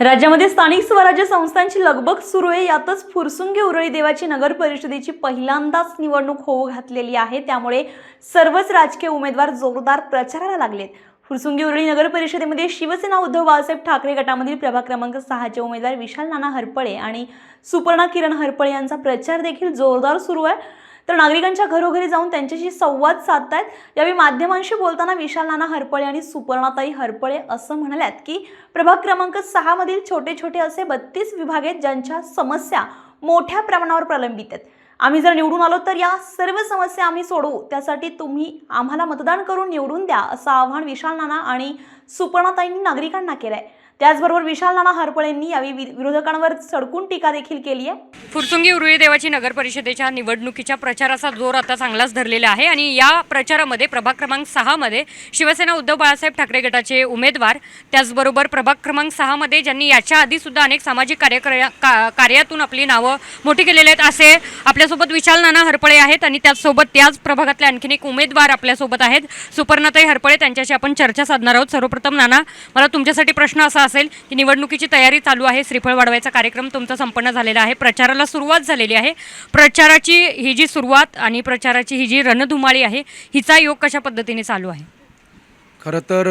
राज्यामध्ये स्थानिक स्वराज्य संस्थांची लगबग सुरू आहे. यातच फुरसुंगी उरळी देवाची नगर परिषदेची पहिल्यांदाच निवडणूक होऊ घातलेली आहे. त्यामुळे सर्वच राजकीय उमेदवार जोरदार प्रचाराला लागलेत. फुरसुंगी उरळी नगर परिषदेमध्ये शिवसेना उद्धव बाळासाहेब ठाकरे गटामधील प्रभाग क्रमांक सहाचे उमेदवार विशाल नाना हरपळे आणि सुपर्णा किरण हरपळे यांचा प्रचार देखील जोरदार सुरू आहे. तर नागरिकांच्या घरोघरी जाऊन त्यांच्याशी संवाद साधतायत. यावेळी माध्यमांशी बोलताना विशाल नाना हरपळे आणि सुपर्णाताई हरपळे असं म्हणाल्यात की प्रभाग क्रमांक सहा मधील छोटे छोटे असे बत्तीस विभाग आहेत ज्यांच्या समस्या मोठ्या प्रमाणावर प्रलंबित आहेत. आम्ही जर निवडून आलो तर या सर्व समस्या आम्ही सोडवू. त्यासाठी तुम्ही आम्हाला मतदान करून निवडून द्या असं आव्हान विशाल नाना आणि सुपर्णाताईंनी नागरिकांना केलंय. त्याचबरोबर विशाल नाना हरपळेंनी यावेळी वि- विरोधकांवर सडकून टीका देखील केली आहे. फुरसुंगी उरुळी देवाची नगर परिषदेच्या निवडणुकीच्या प्रचाराचा जोर आता चांगलाच धरलेला आहे आणि या प्रचारामध्ये प्रभाग क्रमांक सहामध्ये शिवसेना उद्धव बाळासाहेब ठाकरे गटाचे उमेदवार त्याचबरोबर प्रभाग क्रमांक सहामध्ये ज्यांनी याच्या आधी सुद्धा अनेक सामाजिक कार्यक्रया का- कार्यातून आपली नावं मोठी केलेली आहेत असे आपल्यासोबत विशाल नाना हरपळे आहेत आणि त्याचसोबत त्याच प्रभागातले आणखीन एक उमेदवार आपल्यासोबत आहेत. सुपर्णाताई हरपळे त्यांच्याशी आपण चर्चा साधणार आहोत. सर्वप्रथम नाना मला तुमच्यासाठी प्रश्न असा असेल की निवडणुकीची तयारी चालू आहे श्रीफळ वाढवायचा कार्यक्रम तुमचा संपन्न झालेला आहे प्रचाराला सुरुवात झालेली आहे. प्रचाराची ही जी सुरुवात आणि प्रचाराची ही जी रणधुमाळी आहे हिचा योग कशा पद्धतीने चालू आहे? खरं तर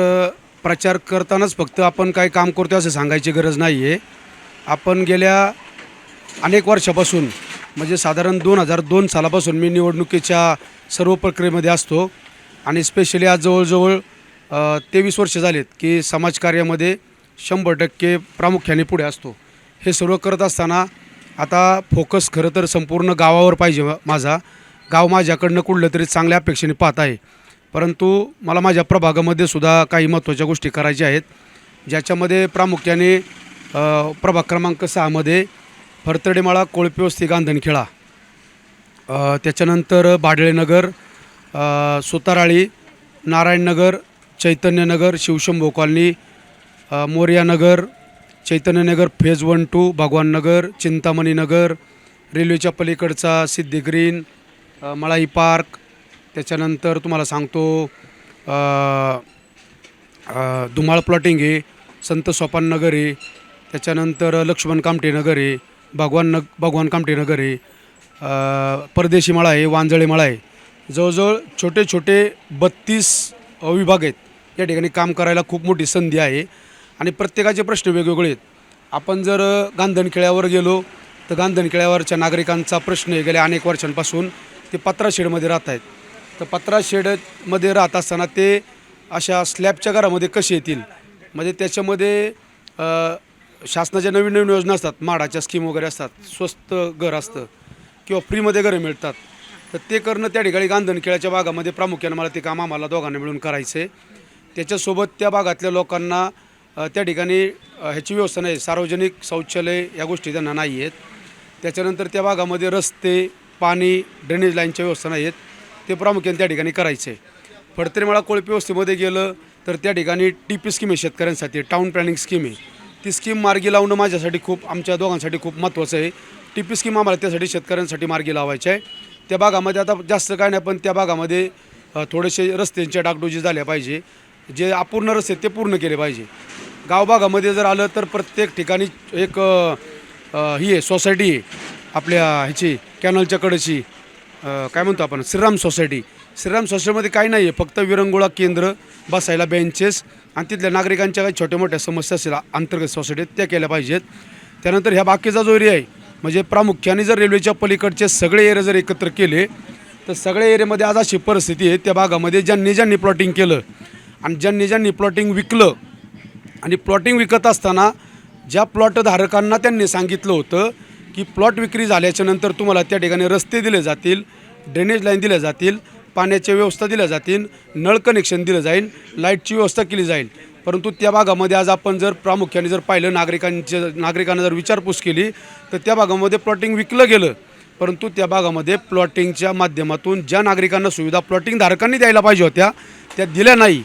प्रचार करतानाच फक्त आपण काय काम करतो असं सांगायची गरज नाही आहे आपण गेल्या अनेक वर्षापासून म्हणजे साधारण दोन हजार दोन सालापासून मी निवडणुकीच्या सर्व प्रक्रियेमध्ये असतो. आणि स्पेशली आज जवळजवळ तेवीस वर्ष झालेत की समाजकार्यामध्ये शंभर टक्के प्रामुख्याने पुढे असतो. हे सर्व करत असताना आता फोकस खरं तर संपूर्ण गावावर पाहिजे माझा. गाव माझ्याकडनं कुठलं तरी चांगल्या अपेक्षेने पाहत आहे. परंतु मला माझ्या प्रभागामध्ये सुद्धा काही महत्त्वाच्या गोष्टी करायच्या आहेत. ज्याच्यामध्ये प्रामुख्याने प्रभाग क्रमांक सहामध्ये फरतडेमाळा कोळपेवस्ती गांधणखेळा त्याच्यानंतर Badlenagar Sutarali Narayannagar Chaitanyanagar Shivshambho colony Moryanagar Chaitanyanagar phase one two Bhagwannagar Chintamaninagar रेल्वेच्या पलीकडचा सिद्धी ग्रीन मळाई पार्क त्याच्यानंतर तुम्हाला सांगतो धुमाळ प्लॉटिंग आहे संत सोपान नगर आहे त्याच्यानंतर लक्ष्मण कामटे नगर आहे भगवान नग भगवान कामटे नगर आहे परदेशी मळा आहे वांजळे मळा आहे. जवळजवळ छोटे छोटे बत्तीस विभाग आहेत. या ठिकाणी काम करायला खूप मोठी संधी आहे. आणि प्रत्येकाचे प्रश्न वेगवेगळे आहेत. आपण जर गांधणखेड्यावर गेलो तर गांधणखेड्यावरच्या नागरिकांचा प्रश्न गेल्या अनेक वर्षांपासून ते पत्रा शेडमध्ये राहत आहेत. तर पत्रा शेडमध्ये राहत असताना ते अशा स्लॅबच्या घरामध्ये कसे येतील? म्हणजे त्याच्यामध्ये शासनाच्या नवीन नवीन योजना असतात माडाच्या स्कीम वगैरे असतात स्वस्त घर असतं किंवा फ्रीमध्ये घरं मिळतात. तर ते करणं त्या ठिकाणी गांधणखेळाच्या भागामध्ये प्रामुख्याने मला ते काम आम्हाला दोघांना मिळून करायचं आहे त्याच्यासोबत त्या भागातल्या लोकांना त्या ठिकाणी ह्याची व्यवस्था नाही. सार्वजनिक शौचालय या गोष्टी त्यांना नाही आहेत. त्याच्यानंतर त्या भागामध्ये रस्ते पाणी ड्रेनेज लाईनच्या व्यवस्था नाही आहेत. ते प्रामुख्याने त्या ठिकाणी करायचे. आहे फडतरेमाळा कोळपी वस्तीमध्ये गेलं तर त्या ठिकाणी टी पी स्कीम आहे शेतकऱ्यांसाठी. टाऊन प्लॅनिंग स्कीम आहे. ती स्कीम मार्गी लावणं माझ्यासाठी खूप आमच्या दोघांसाठी खूप महत्त्वाचं आहे. टी पी स्कीम आम्हाला त्यासाठी शेतकऱ्यांसाठी मार्गी लावायची आहे. त्या भागामध्ये आता जास्त काय नाही पण त्या भागामध्ये थोडेसे रस्त्यांच्या डागडोजी झाल्या पाहिजे. जे अपूर्ण रस्ते आहेत ते पूर्ण केले पाहिजे. गावभागामध्ये जर आलं तर प्रत्येक ठिकाणी एक ही आहे सोसायटी आहे आपल्या ह्याची कॅनलच्याकडची काय म्हणतो आपण? श्रीराम सोसायटी. श्रीराम सोसायटीमध्ये काही नाही आहे फक्त विरंगुळा केंद्र बसायला बेंचेस आणि तिथल्या नागरिकांच्या काही छोट्या मोठ्या समस्या असतील अंतर्गत सोसायटीत त्या केल्या पाहिजेत. त्यानंतर ह्या बाकीचा जो एरिया आहे म्हणजे प्रामुख्याने जर रेल्वेच्या पलीकडचे सगळे एरिया जर एकत्र केले तर सगळ्या एरियामध्ये आज अशी परिस्थिती आहे त्या भागामध्ये ज्यांनी ज्यांनी प्लॉटिंग केलं आणि ज्यांनी ज्यांनी प्लॉटिंग विकलं आणि प्लॉटिंग विकत असताना ज्या प्लॉटधारकांना त्यांनी सांगितलं होतं की प्लॉट विक्री झाल्याच्यानंतर तुम्हाला त्या ठिकाणी रस्ते दिले जातील ड्रेनेज लाईन दिल्या जातील पाण्याच्या व्यवस्था दिल्या जातील नळ कनेक्शन दिलं जाईल लाईटची व्यवस्था केली जाईल. परंतु त्या भागामध्ये आज आपण जर प्रामुख्याने जर पाहिलं नागरिकांच्या नागरिकांना जर विचारपूस केली तर त्या भागामध्ये प्लॉटिंग विकलं गेलं. परंतु त्या भागामध्ये प्लॉटिंगच्या माध्यमातून ज्या नागरिकांना सुविधा प्लॉटिंग धारकांनी द्यायला पाहिजे होत्या त्या दिल्या नाही.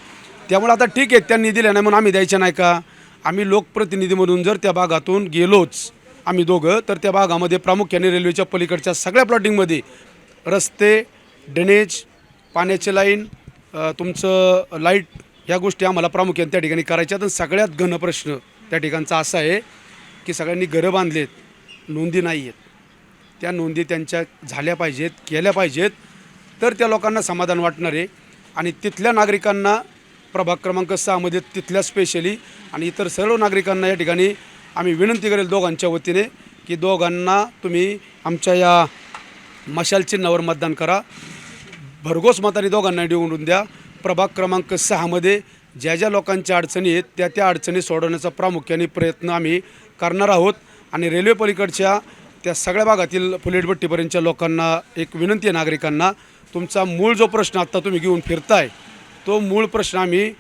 त्यामुळे आता ठीक आहे त्यांनी दिल्या नाही म्हणून आम्ही द्यायच्या नाही का? आम्ही लोकप्रतिनिधी म्हणून जर त्या भागातून गेलोच आम्ही दोघं तर त्या भागामध्ये प्रामुख्याने रेल्वेच्या पलीकडच्या सगळ्या प्लॉटिंगमध्ये रस्ते ड्रेनेज पाण्याची लाईन तुमचं लाइट ह्या गोष्टी आम्हाला प्रामुख्याने त्या ठिकाणी करायच्या तर सगळ्यात घन प्रश्न त्या ठिकाणचा असा आहे की सगळ्यांनी घरं बांधलेत नोंदी नाही आहेत. त्या नोंदी त्यांच्या झाल्या पाहिजेत केल्या पाहिजेत. तर त्या लोकांना समाधान वाटणार आहे. आणि तिथल्या नागरिकांना प्रभाग क्रमांक सहामध्ये तिथल्या स्पेशली आणि इतर सर्व नागरिकांना या ठिकाणी आम्ही विनंती करेल दोघांच्या वतीने की दोघांना तुम्ही आमच्या या मशाल चिन्हावर मतदान करा. भरघोस मताने दोघांना निवडून द्या. प्रभाग क्रमांक सहामध्ये ज्या ज्या लोकांच्या अडचणी आहेत त्या त्या अडचणी सोडवण्याचा प्रामुख्याने प्रयत्न आम्ही करणार आहोत. आणि रेल्वे पलीकडच्या त्या सगळ्या भागातील फुलेटभट्टीपर्यंतच्या लोकांना एक विनंती आहे नागरिकांना तुमचा मूळ जो प्रश्न आत्ता तुम्ही घेऊन फिरताय तो मूळ प्रश्न आम्ही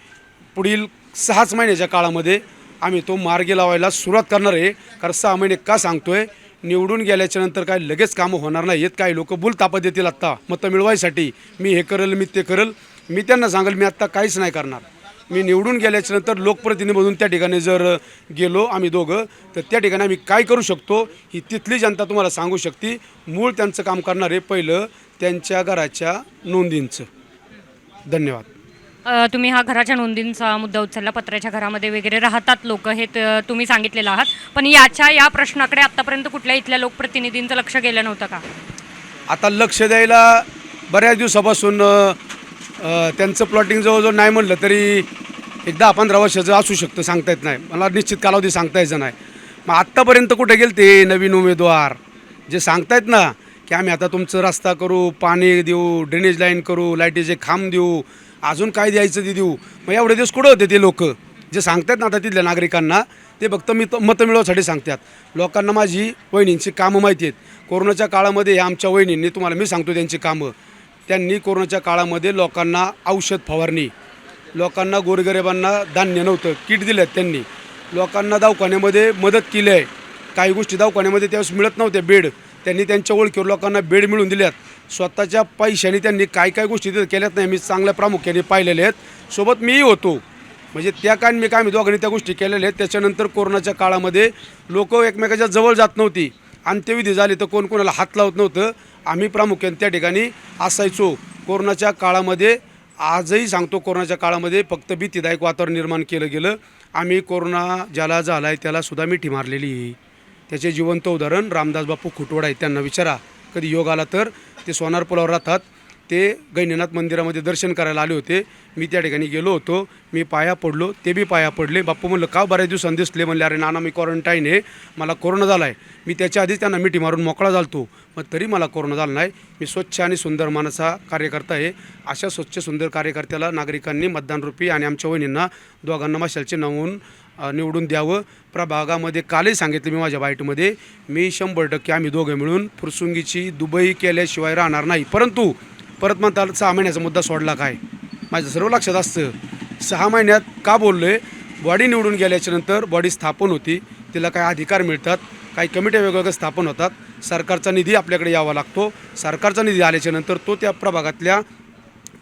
पुढील सहाच महिन्याच्या काळामध्ये आम्ही तो मार्गी लावायला सुरुवात करणार आहे. कारण सहा महिने का सांगतोय? निवडून गेल्याच्यानंतर काय लगेच कामं होणार नाही आहेत काही लोक बुल तापत देतील आत्ता. मतं मिळवायसाठी मी हे करेल मी ते करेल. मी त्यांना सांगेल मी आत्ता काहीच नाही करणार. मी निवडून गेल्याच्यानंतर लोकप्रतिनिधीमधून त्या ठिकाणी जर गेलो आम्ही दोघं तर त्या ठिकाणी आम्ही काय करू शकतो ही तिथली जनता तुम्हाला सांगू शकते. मूळ त्यांचं काम करणार आहे पहिलं त्यांच्या घराच्या नोंदींचं. धन्यवाद. तुम्ही हा घराच्या नोंदींचा मुद्दा उचलला पत्र्याच्या घरामध्ये वगैरे राहतात लोक हे तुम्ही सांगितलेलं आहात. पण याच्या या प्रश्नाकडे आतापर्यंत कुठल्या इथल्या लोकप्रतिनिधींचं लक्ष गेलं नव्हतं का? आता लक्ष द्यायला बऱ्याच दिवसापासून त्यांचं प्लॉटिंग जवळजवळ नाही म्हणलं तरी एक दहा पंधरा वर्षाचं असू शकतं सांगता येत नाही. मला निश्चित कालावधी सांगता यायचं नाही. मग आत्तापर्यंत कुठे गेले ते नवीन उमेदवार? जे सांगतायत ना की आम्ही आता तुमचं रस्ता करू पाणी देऊ ड्रेनेज लाईन करू लाईटीचे खांब देऊ अजून काय द्यायचं ते देऊ? मग एवढे दिवस कुठं होते ते लोक? जे सांगतात ना आता तिथल्या नागरिकांना ते फक्त मी मतं मिळवण्यासाठी सांगतात. लोकांना माझी वहिनींची कामं माहिती आहेत. कोरोनाच्या काळामध्ये आमच्या वहिनींनी तुम्हाला मी सांगतो त्यांची कामं. त्यांनी कोरोनाच्या काळामध्ये लोकांना औषध फवारणी लोकांना गोरगरिबांना धान्य नव्हतं किट दिलं त्यांनी. लोकांना दवाखान्यामध्ये मदत केली आहे. काही गोष्टी दवाखान्यामध्ये त्यावेळेस मिळत नव्हत्या बेड. त्यांनी त्यांच्या ओळखीवर लोकांना बेड मिळून दिल्यात. स्वतःच्या पैशाने त्यांनी काय काय गोष्टी तिथं केल्यात नाही मी चांगल्या प्रामुख्याने पाहिलेल्या आहेत. सोबत मीही होतो. म्हणजे त्या काळ मी काय मी दोघांनी त्या गोष्टी केलेल्या आहेत. त्याच्यानंतर कोरोनाच्या काळामध्ये लोक एकमेकाच्या जवळ जात नव्हती. अंत्यविधी झाली तर कोण कोणाला हात लावत नव्हतं. आम्ही प्रामुख्याने त्या ठिकाणी असायचो. कोरोनाच्या काळामध्ये आजही सांगतो कोरोनाच्या काळामध्ये फक्त भीतीदायक वातावरण निर्माण केलं गेलं. आम्ही कोरोना ज्याला झाला आहे त्याला सुद्धा मिठी मारलेली. आहे त्याचे जिवंत उदाहरण रामदास बापू खुटवड आहे त्यांना विचारा. कधी योग आला तर ते सोनार पुलावर राहतात. ते गैनीनाथ मंदिरामध्ये दर्शन करायला आले होते. मी त्या ठिकाणी गेलो होतो. मी पाया पडलो. ते बी पाया पडले. बाप्पू म्हणलं का बऱ्याच दिवसांनी दिसले? म्हणले अरे नाना मी क्वारंटाईन आहे. मला कोरोना झाला आहे मी त्याच्या आधीच त्यांना मिठी मारून मोकळा झालतो. मग तरी मला कोरोना झाला नाही. मी स्वच्छ आणि सुंदर मानसा कार्यकर्ता आहे. अशा स्वच्छ सुंदर कार्यकर्त्याला नागरिकांनी मतदानरूपी आणि आमच्या वहिनींना दोघांना मशालचे नवून निवडून द्यावं. प्रभागामध्ये कालही सांगितलं मी माझ्या बाईटमध्ये मी शंभर टक्के आम्ही दोघे मिळून फुरसुंगीची दुबई केल्याशिवाय राहणार नाही. परंतु परत म्हणता सहा महिन्याचा मुद्दा सोडला काय? माझं सर्व लक्षात असतं. सहा महिन्यात का बोललो आहे बॉडी निवडून गेल्याच्यानंतर बॉडी स्थापन होती. तिला काय अधिकार मिळतात काही कमिट्या वेगवेगळ्या स्थापन होतात. सरकारचा निधी आपल्याकडे यावा लागतो. सरकारचा निधी आल्याच्यानंतर तो त्या प्रभागातल्या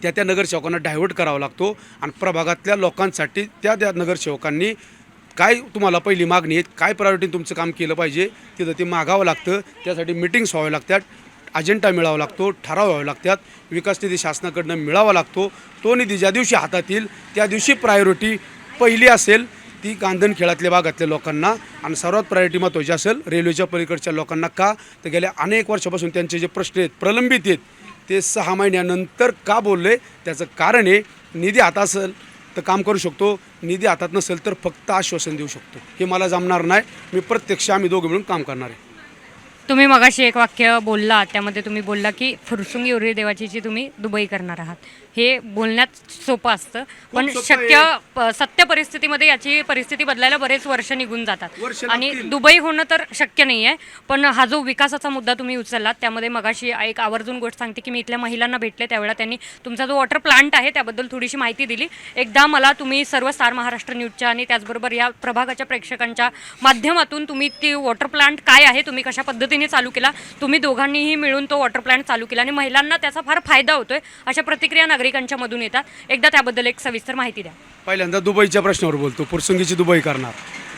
त्या त्या नगरसेवकांना डायव्हर्ट करावा लागतो. आणि प्रभागातल्या लोकांसाठी त्या त्या नगरसेवकांनी काय तुम्हाला पहिली मागणी आहे? काय प्रायोरिटी तुमचं काम केलं पाहिजे? तिथं ते मागावं लागतं. त्यासाठी मिटिंग्स व्हाव्या लागतात. अजेंडा मिळावा लागतो. ठराव व्हावे लागतात. विकास निधी शासनाकडनं मिळावा लागतो. तो निधी ज्या दिवशी हातात येईल त्या दिवशी प्रायोरिटी पहिली असेल ती गांधण खेळातल्या भागातल्या लोकांना. आणि सर्वात प्रायोरिटी महत्त्वाची असेल रेल्वेच्या पलीकडच्या लोकांना का? तर गेल्या अनेक वर्षापासून त्यांचे जे प्रश्न आहेत प्रलंबित आहेत ते सहा महिन्यानंतर का बोलले? त्याचं कारण आहे निधी हातात असेल तर काम करू शकतो निधी हातात नसेल तर फक्त आश्वासन देऊ शकतो. हे मला जमणार नाही. मी प्रत्यक्ष आम्ही दोघे मिळून काम करणार आहे. तुम्ही मगाशी एक वाक्य बोलला त्यामध्ये तुम्ही बोलला की फुरसुंगी हुरवी देवाची जी तुम्ही दुबई करणार आहात. हे बोलण्यात सोपं असतं. पण सोपं शक्य प- सत्य परिस्थितीमध्ये याची परिस्थिती बदलायला बरेच वर्ष निघून जातात. आणि लागतील. दुबई होणं तर शक्य नाही आहे पण हा जो विकासाचा मुद्दा तुम्ही उचललात त्यामध्ये मगाशी एक आवर्जून गोष्ट सांगते की मी इथल्या महिलांना भेटले त्यावेळेला त्यांनी तुमचा जो वॉटर प्लांट आहे त्याबद्दल थोडीशी माहिती दिली. एकदा मला तुम्ही सर्व स्टार महाराष्ट्र न्यूजच्या आणि त्याचबरोबर या प्रभागाच्या प्रेक्षकांच्या माध्यमातून तुम्ही ती वॉटर प्लांट काय आहे तुम्ही कशा पद्धतीने चालू केला तुम्ही दोघांनीही मिळून तो वॉटर प्लांट चालू केला आणि महिलांना त्याचा फार फायदा होतोय अशा प्रतिक्रिया नागरिकांच्या मधून येतात. एकदा त्याबद्दल एक सविस्तर माहिती द्या. पहिल्यांदा दुबईच्या प्रश्नावर बोलतो. फुरसुंगीची दुबई करणार.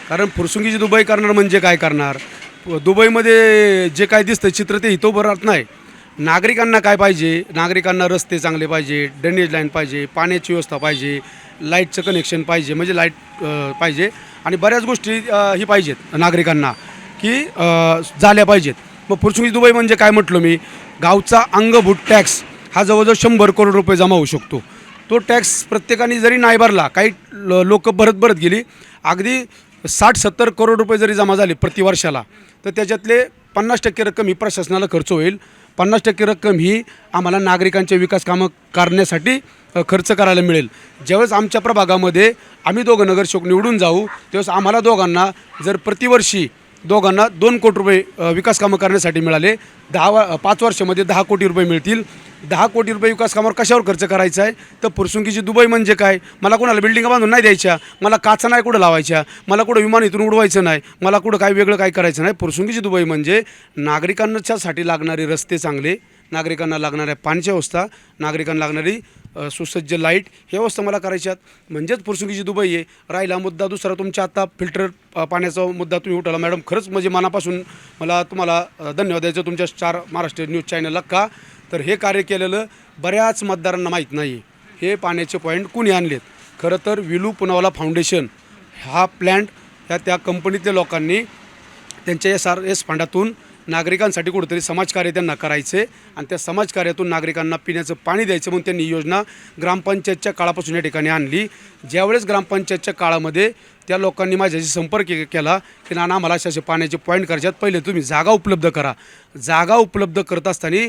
कारण फुरसुंगीची दुबई करणार म्हणजे काय करणार? दुबईमध्ये जे काय दिसतं चित्र ते इथं भरत नाही. नागरिकांना काय पाहिजे? नागरिकांना रस्ते चांगले पाहिजे ड्रेनेज लाईन पाहिजे पाण्याची व्यवस्था पाहिजे लाईटचं कनेक्शन पाहिजे म्हणजे लाइट पाहिजे. आणि बऱ्याच गोष्टी ही पाहिजेत नागरिकांना की झाल्या पाहिजेत. मग फुरसुंगी दुबई म्हणजे काय म्हटलं मी? गावचा अंगभूत टॅक्स. हा जवळजवळ शंभर करोड रुपये जमा होऊ शकतो. तो टॅक्स प्रत्येकाने जरी नाही भरला काही लोक भरत भरत गेली अगदी साठ सत्तर करोड रुपये जरी जमा झाले प्रतिवर्षाला तर त्याच्यातले पन्नास टक्के रक्कम ही प्रशासनाला खर्च होईल. पन्नास टक्के रक्कम ही आम्हाला नागरिकांचे विकास कामं करण्यासाठी खर्च करायला मिळेल. ज्यावेळेस आमच्या प्रभागामध्ये आम्ही दोघं नगरसेवक निवडून जाऊ त्यावेळेस आम्हाला दोघांना जर प्रतिवर्षी दोघांना दोन कोटी रुपये विकास कामं करण्यासाठी मिळाले. दहा वा पाच वर्षामध्ये दहा कोटी रुपये मिळतील. दहा कोटी रुपये विकास कामावर कशावर खर्च करायचा आहे? तर पुरसुंकीची दुबई म्हणजे काय? मला कोणाला बिल्डिंग बांधून नाही द्यायच्या? मला काचा नाही कुठं लावायच्या? मला कुठं विमान इथून उडवायचं नाही? मला कुठं काय वेगळं काय करायचं नाही? पुरसुंकीची दुबई म्हणजे नागरिकांच्यासाठी लागणारे रस्ते चांगले नागरिकांना लागणाऱ्या पाण्याची व्यवस्था नागरिकांना लागणारी सुसज्ज लाइट हे व्यवस्था मला करायच्यात. म्हणजेच फुरसुंगीची दुबई आहे. राहिला मुद्दा दुसरा तुमच्या आता फिल्टर पाण्याचा मुद्दा तुम्ही उठवला. मॅडम खरंच म्हणजे मनापासून मला तुम्हाला धन्यवाद द्यायचं. तुमच्या चार महाराष्ट्र न्यूज चॅनलला का? तर हे कार्य केलेलं बऱ्याच मतदारांना माहीत नाही. हे पाण्याचे पॉईंट कुणी आणलेत? खरं तर विलू पुनावाला फाउंडेशन. हा प्लॅन्ट ह्या त्या कंपनीतल्या लोकांनी त्यांच्या एस आर एस फंडातून नागरिकांसाठी कुठेतरी समाजकार्य त्यांना करायचे आणि त्या समाजकार्यातून नागरिकांना पिण्याचं पाणी द्यायचं म्हणून त्यांनी योजना ग्रामपंचायतच्या काळापासून या ठिकाणी आणली. ज्यावेळेस ग्रामपंचायतच्या काळामध्ये त्या लोकांनी माझ्याशी संपर्क केला की नाना आम्हाला असे असे पाण्याचे पॉईंट करायच्यात पहिले तुम्ही जागा उपलब्ध करा. जागा उपलब्ध करत असताना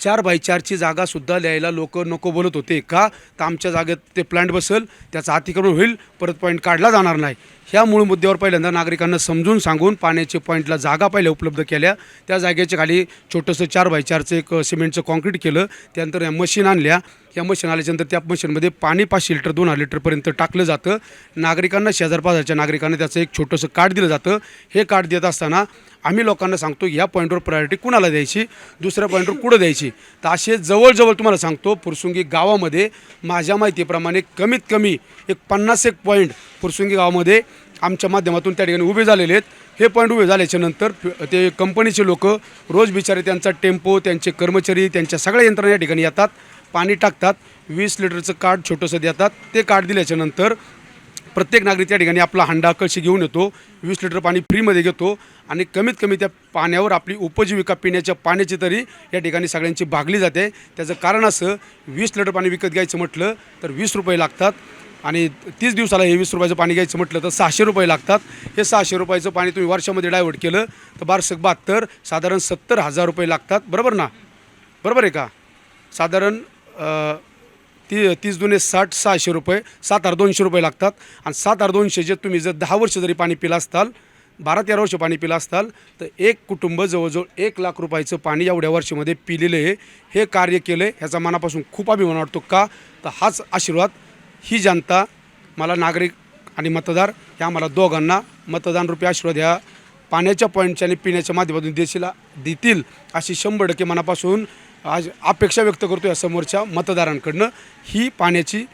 चार बाय चारची जागासुद्धा लिहायला लोक नको बोलत होते का? तर आमच्या जागेत ते प्लांट बसेल त्याचं अतिक्रमण होईल परत पॉईंट काढला जाणार नाही. ह्या मूळ मुद्द्यावर पहिल्यांदा नागरिकांना समजून सांगून पाण्याचे पॉईंटला जागा पहिल्या उपलब्ध केल्या. त्या जागेच्या खाली छोटंसं चार बाय चारचं एक सिमेंटचं कॉन्क्रीट केलं. त्यानंतर या मशीन आणल्या. या मशीन आल्याच्यानंतर त्या मशीनमध्ये पाणी पाचशे लिटर दोन हजार लिटरपर्यंत टाकलं जातं. नागरिकांना शेजार पाजारच्या नागरिकांना त्याचं एक छोटंसं कार्ड दिलं जातं. हे कार्ड देत असताना आम्ही लोकांना सांगतो या पॉईंटवर प्रायोरिटी कुणाला द्यायची? दुसऱ्या पॉईंटवर कुठं द्यायची? तर असे जवळजवळ तुम्हाला सांगतो पुरसुंगी गावामध्ये माझ्या माहितीप्रमाणे कमीत कमी एक पन्नास एक पॉईंट पुरसुंगी गावामध्ये आमच्या माध्यमातून त्या ठिकाणी उभे झालेले आहेत. हे पॉईंट उभे झाल्याच्यानंतर ते कंपनीचे लोक रोज बिचारे त्यांचा टेम्पो त्यांचे कर्मचारी त्यांच्या सगळ्या यंत्रणा या ठिकाणी येतात पाणी टाकतात वीस लिटरचं कार्ड छोटंसं देतात. ते कार्ड दिल्याच्या नंतर प्रत्येक नागरिक त्या ठिकाणी आपला हांडा कळशी घेऊन येतो वीस लिटर पाणी फ्रीमध्ये घेतो आणि कमीत कमी त्या पाण्यावर आपली उपजीविका पिण्याच्या पाण्याची तरी या ठिकाणी सगळ्यांची भागली जाते. त्याचं कारण असं वीस लिटर पाणी विकत घ्यायचं म्हटलं तर वीस रुपये लागतात. आणि तीस दिवसाला हे वीस रुपयाचं पाणी घ्यायचं म्हटलं तर सहाशे रुपये लागतात. हे सहाशे रुपयाचं पाणी तुम्ही वर्षामध्ये डायव्हर्ट केलं तर बारशे बहात्तर साधारण सत्तर हजार रुपये लागतात. बरोबर ना? बरोबर आहे का? साधारण ती तीस दुने साठ सहाशे रुपये सात आठ दोनशे रुपये लागतात. आणि सात आठ दोनशे जे तुम्ही जर दहा वर्ष जरी पाणी पिला असताल बारा तेरा वर्ष पाणी पिला असताल तर एक कुटुंब जवळजवळ एक लाख रुपयाचं पाणी एवढ्या वर्षामध्ये पिलेलं आहे. हे कार्य केलं आहे. ह्याचा मनापासून खूप अभिमान वाटतो का? तर हाच आशीर्वाद ही जनता मला नागरिक आणि मतदार ह्या मला दोघांना मतदान रुपये आशीर्वाद ह्या पाण्याच्या पॉईंटच्या आणि पिण्याच्या माध्यमातून देशीला देतील अशी शंभर टक्के मनापासून आज अपेक्षा व्यक्त करतो या समोरच्या मतदारांकडनं. ही पाण्याची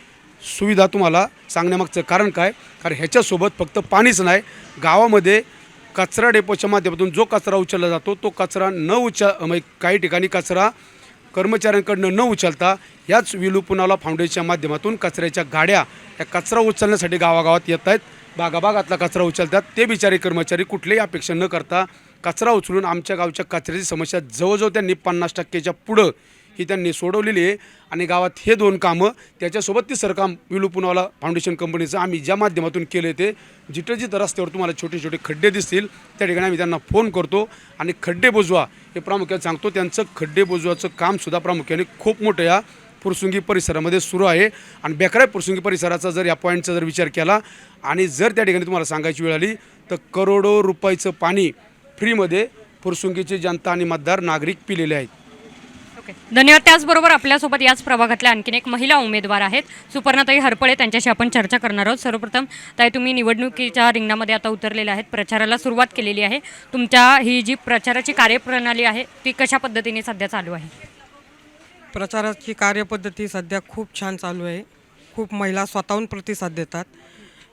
सुविधा तुम्हाला सांगण्यामागचं कारण काय? कारण ह्याच्यासोबत फक्त पाणीच नाही गावामध्ये कचरा डेपोच्या माध्यमातून जो कचरा उचलला जातो तो कचरा न उचल म्हणजे काही ठिकाणी कचरा कर्मचाऱ्यांकडनं न उचलता याच विलुपुनाला फाउंडेशनच्या माध्यमातून कचऱ्याच्या गाड्या या कचरा उचलण्यासाठी गावागावात येत आहेत. भागाभागातला कचरा उचलतात. ते बिचारे कर्मचारी कुठलीही अपेक्षा न करता कचरा उचलून आमच्या गावच्या कचऱ्याची समस्या जवळजवळ त्यांनी पन्नास टक्क्याच्या पुढं ही त्यांनी सोडवलेली आहे. आणि गावात हे दोन कामं त्याच्यासोबत तिसरं काम विलू पुनावाला फाउंडेशन कंपनीचं आम्ही ज्या माध्यमातून केले ते जिथं जिथं रस्त्यावर तुम्हाला छोटे छोटे खड्डे दिसतील त्या ठिकाणी आम्ही त्यांना फोन करतो. आणि खड्डे बुजवा हे प्रामुख्याने सांगतो. त्यांचं खड्डे बुजवाचं कामसुद्धा प्रामुख्याने खूप मोठं या पुरसुंगी परिसरामध्ये सुरू आहे. आणि बेकराय पुरसुंगी परिसराचा जर या पॉईंटचा जर विचार केला आणि जर त्या ठिकाणी तुम्हाला सांगायची वेळ आली तर करोडो रुपयाचं पाणी फ्रीमध्ये फुरसुंगीची जनता आणि मतदार नागरिक पिलेले आहेत. ओके. धन्यवाद. त्याचबरोबर आपल्यासोबत याच प्रभागातल्या आणखीन एक महिला उमेदवार आहेत. सुपर्णाताई हरपळे त्यांच्याशी आपण चर्चा करणार आहोत. सर्वप्रथम ताई तुम्ही निवडणुकीच्या रिंगणामध्ये आता उतरलेले आहेत. प्रचाराला सुरुवात केलेली आहे. तुमच्या ही जी प्रचाराची कार्यप्रणाली आहे ती कशा पद्धतीने सध्या चालू आहे? प्रचाराची कार्यपद्धती सध्या खूप छान चालू आहे. खूप महिला स्वतःहून प्रतिसाद देतात.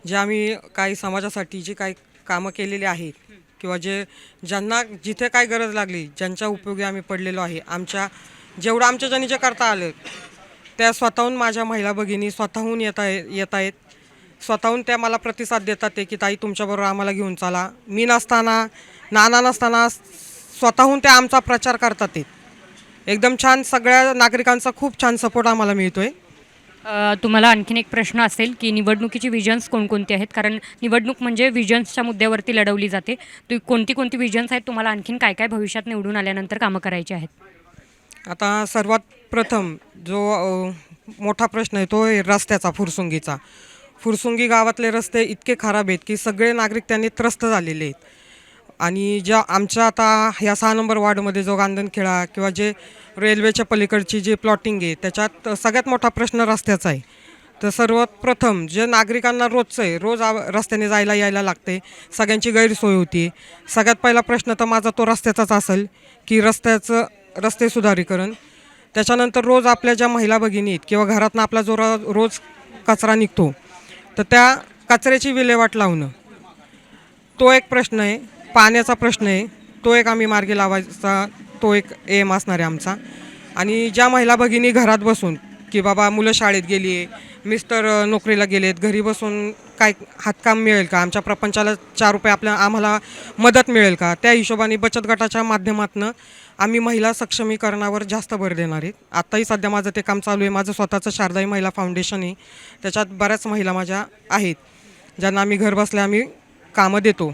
जे आम्ही काही समाजासाठी जी काही कामं केलेली आहेत किंवा जे ज्यांना जिथे काय गरज लागली ज्यांच्या उपयोगी आम्ही पडलेलो आहे आमच्या जेवढं आमच्या जणी जे करता आलं त्या स्वतःहून माझ्या महिला भगिनी स्वतःहून येत आहे येत आहेत. स्वतःहून त्या मला प्रतिसाद देतात ते की ताई तुमच्याबरोबर आम्हाला घेऊन चाला. मी नसताना नाना नसताना स्वतःहून त्या आमचा प्रचार करतात ते. एकदम छान सगळ्या नागरिकांचा खूप छान सपोर्ट आम्हाला मिळतो आहे अ, तुम्हाला आणखीन एक प्रश्न असेल की निवडणुकीची विजन्स कोणकोणती आहेत? कारण निवडणूक म्हणजे विजन्सच्या मुद्द्यावरती लढवली जाते. तु कोणती कोणती विजन्स आहेत? तुम्हाला आणखीन काय काय भविष्यात निवडून आल्यानंतर कामं करायची आहेत? आता सर्वात प्रथम जो मोठा प्रश्न आहे तो रस्त्याचा फुरसुंगीचा. फुरसुंगी गावातले रस्ते इतके खराब आहेत की सगळे नागरिक त्यांनी त्रस्त झालेले आहेत. आणि ज्या आमच्या आता ह्या सहा नंबर वार्डमध्ये जो गांधनखेडा किंवा जे रेल्वेच्या पलीकडची जी प्लॉटिंग आहे त्याच्यात सगळ्यात मोठा प्रश्न रस्त्याचा आहे. तर सर्वात प्रथम जे नागरिकांना रोजचं आहे रोज आ रस्त्याने जायला यायला लागते सगळ्यांची गैरसोय होती. सगळ्यात पहिला प्रश्न तर माझा तो रस्त्याचाच असेल की रस्त्याचं रस्ते सुधारीकरण. त्याच्यानंतर रोज आपल्या ज्या महिला भगिनी आहेत किंवा घरातनं आपला जो रोज कचरा निघतो तर त्या कचऱ्याची विल्हेवाट लावणं. तो एक प्रश्न आहे पाण्याचा प्रश्न आहे तो एक आम्ही मार्गी लावायचा तो एक एम असणार आहे आमचा. आणि ज्या महिला भगिनी घरात बसून की बाबा मुलं शाळेत गेली आहे मिस्टर नोकरीला गेलेत घरी बसून काय हातकाम मिळेल का? आमच्या प्रपंचाला चार रुपये आपल्या आम्हाला मदत मिळेल का? त्या हिशोबाने बचत गटाच्या माध्यमातून आम्ही महिला सक्षमीकरणावर जास्त भर देणार आहेत आत्ताही सध्या माझं ते काम चालू आहे. माझं स्वतःचं शारदाई महिला फाउंडेशन आहे. त्याच्यात बऱ्याच महिला माझ्या आहेत. ज्यांना आम्ही घर बसल्या आम्ही कामं देतो.